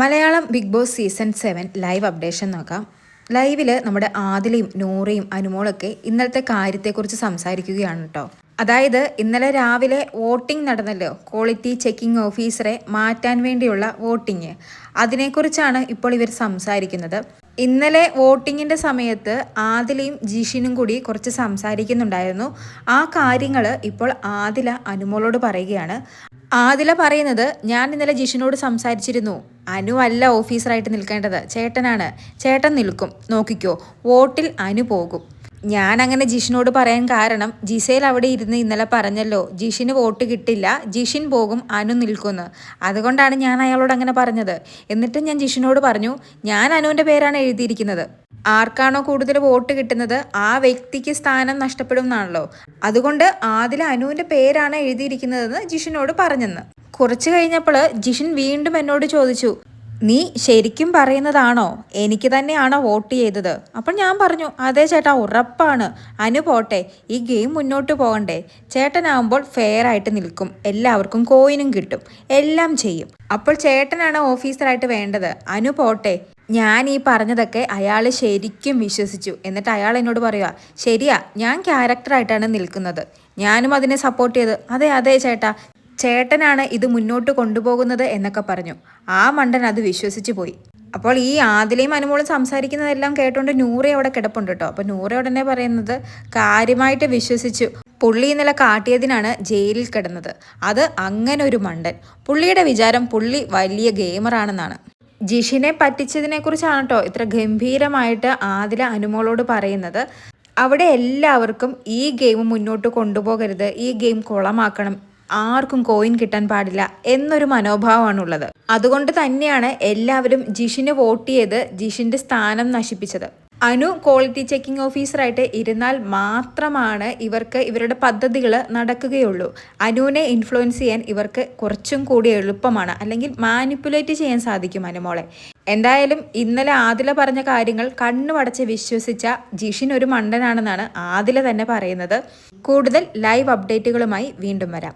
Malayalam Bigg Boss season seven live updation നോക്കാം. ലൈവിൽ നമ്മുടെ ആദിലയും നൂറയും അനുമോളൊക്കെ ഇന്നലത്തെ കാര്യത്തെക്കുറിച്ച് സംസാരിക്കുകയാണ് കേട്ടോ. അതായത് ഇന്നലെ രാവിലെ വോട്ടിംഗ് നടന്നല്ലോ. ക്വാളിറ്റി ചെക്കിംഗ് ഓഫീസറെ മാറ്റാൻ വേണ്ടിയുള്ള വോട്ടിംഗ്. അതിനെക്കുറിച്ചാണ് ഇപ്പോൾ ഇവർ സംസാരിക്കുന്നത്. ഇന്നലെ വോട്ടിങ്ങിന്റെ സമയത്ത് ആദിലയും ജിഷിനും കൂടി കുറച്ച് സംസാരിക്കുന്നുണ്ടായിരുന്നു. ആ കാര്യങ്ങൾ ഇപ്പോൾ ആദില അനുമോളോട് പറയുകയാണ്. ആദില പറയുന്നത് ഞാൻ ഇന്നലെ ജിഷിനോട് സംസാരിച്ചിരുന്നു. അനു അല്ല ഓഫീസറായിട്ട് നിൽക്കേണ്ടത്. ചേട്ടനാണ്. ചേട്ടൻ നിൽക്കും. നോക്കിക്കോ. വോട്ടിൽ അനു പോകും. ഞാൻ അങ്ങനെ ജിഷിനോട് പറയാൻ കാരണം ജിസേൽ അവിടെ ഇരുന്ന് ഇന്നലെ പറഞ്ഞല്ലോ ജിഷിന് വോട്ട് കിട്ടില്ല ജിഷിൻ പോകും അനു നിൽക്കുന്ന്. അതുകൊണ്ടാണ് ഞാൻ അയാളോട് അങ്ങനെ പറഞ്ഞത്. എന്നിട്ട് ഞാൻ ജിഷിനോട് പറഞ്ഞു ഞാൻ അനുവിന്റെ പേരാണ് എഴുതിയിരിക്കുന്നത്. ആർക്കാണോ കൂടുതൽ വോട്ട് കിട്ടുന്നത് ആ വ്യക്തിക്ക് സ്ഥാനം നഷ്ടപ്പെടും എന്നാണല്ലോ. അതുകൊണ്ട് ആദിൽ അനുവിന്റെ പേരാണ് എഴുതിയിരിക്കുന്നതെന്ന് ജിഷിനോട് പറഞ്ഞെന്ന്. കുറച്ച് കഴിഞ്ഞപ്പോൾ ജിഷിൻ വീണ്ടും എന്നോട് ചോദിച്ചു നീ ശരിക്കും പറയുന്നതാണോ? എനിക്ക് തന്നെയാണോ വോട്ട് ചെയ്തത്? അപ്പം ഞാൻ പറഞ്ഞു അതെ ചേട്ടാ ഉറപ്പാണ്. അനു പോട്ടെ ഈ ഗെയിം മുന്നോട്ട് പോകണ്ടേ. ചേട്ടനാകുമ്പോൾ ഫെയർ ആയിട്ട് നിൽക്കും. എല്ലാവർക്കും കോയിനും കിട്ടും. എല്ലാം ചെയ്യും. അപ്പോൾ ചേട്ടനാണ് ഓഫീസറായിട്ട് വേണ്ടത്. അനു പോട്ടെ ഞാൻ ഈ പറഞ്ഞതൊക്കെ അയാൾ ശരിക്കും വിശ്വസിച്ചു. എന്നിട്ട് അയാൾ എന്നോട് പറയുക ശരിയാ ഞാൻ ക്യാരക്ടറായിട്ടാണ് നിൽക്കുന്നത്. ഞാനും അതിനെ സപ്പോർട്ട് ചെയ്ത്. അതെ അതെ ചേട്ടാ ചേട്ടനാണ് ഇത് മുന്നോട്ട് കൊണ്ടുപോകുന്നത് എന്നൊക്കെ പറഞ്ഞു. ആ മണ്ടൻ അത് വിശ്വസിച്ച് പോയി. അപ്പോൾ ഈ ആദിലയും അനുമോളും സംസാരിക്കുന്നതെല്ലാം കേട്ടുകൊണ്ട് നൂറെ അവിടെ കിടപ്പുണ്ട് കേട്ടോ. അപ്പോൾ നൂറെ ഉടനെ പറയുന്നത് കാര്യമായിട്ട് വിശ്വസിച്ചു. പുള്ളി ഇന്നലെ കാട്ടിയതിനാണ് ജയിലിൽ കിടന്നത്. അത് അങ്ങനെ ഒരു മണ്ടൻ. പുള്ളിയുടെ വിചാരം പുള്ളി വലിയ ഗെയിമറാണെന്നാണ്. ജിഷിനെ പറ്റിച്ചതിനെ കുറിച്ചാണ് കേട്ടോ ഇത്ര ഗംഭീരമായിട്ട് ആദില അനുമോളോട് പറയുന്നത്. അവിടെ എല്ലാവർക്കും ഈ ഗെയിം മുന്നോട്ട് കൊണ്ടുപോകരുത് ഈ ഗെയിം കുളമാക്കണം ആർക്കും കോയിൻ കിട്ടാൻ പാടില്ല എന്നൊരു മനോഭാവമാണുള്ളത്. അതുകൊണ്ട് തന്നെയാണ് എല്ലാവരും ജിഷിന് വോട്ട് ചെയ്ത് ജിഷിന്റെ സ്ഥാനം നശിപ്പിച്ചത്. അനു ക്വാളിറ്റി ചെക്കിംഗ് ഓഫീസറായിട്ട് ഇരുന്നാൽ മാത്രമാണ് ഇവർക്ക് ഇവരുടെ പദ്ധതികൾ നടക്കുകയുള്ളൂ. അനുവിനെ ഇൻഫ്ലുവൻസ് ചെയ്യാൻ ഇവർക്ക് കുറച്ചും കൂടി എളുപ്പമാണ്. അല്ലെങ്കിൽ മാനിപ്പുലേറ്റ് ചെയ്യാൻ സാധിക്കും അനുമോളെ എന്തായാലും ഇന്നലെ ആദില പറഞ്ഞ കാര്യങ്ങൾ കണ്ണുമടച്ച് വിശ്വസിച്ച ജിഷിൻ ഒരു മണ്ടനാണെന്നാണ് ആദില തന്നെ പറയുന്നത്. കൂടുതൽ ലൈവ് അപ്ഡേറ്റുകളുമായി വീണ്ടും വരാം.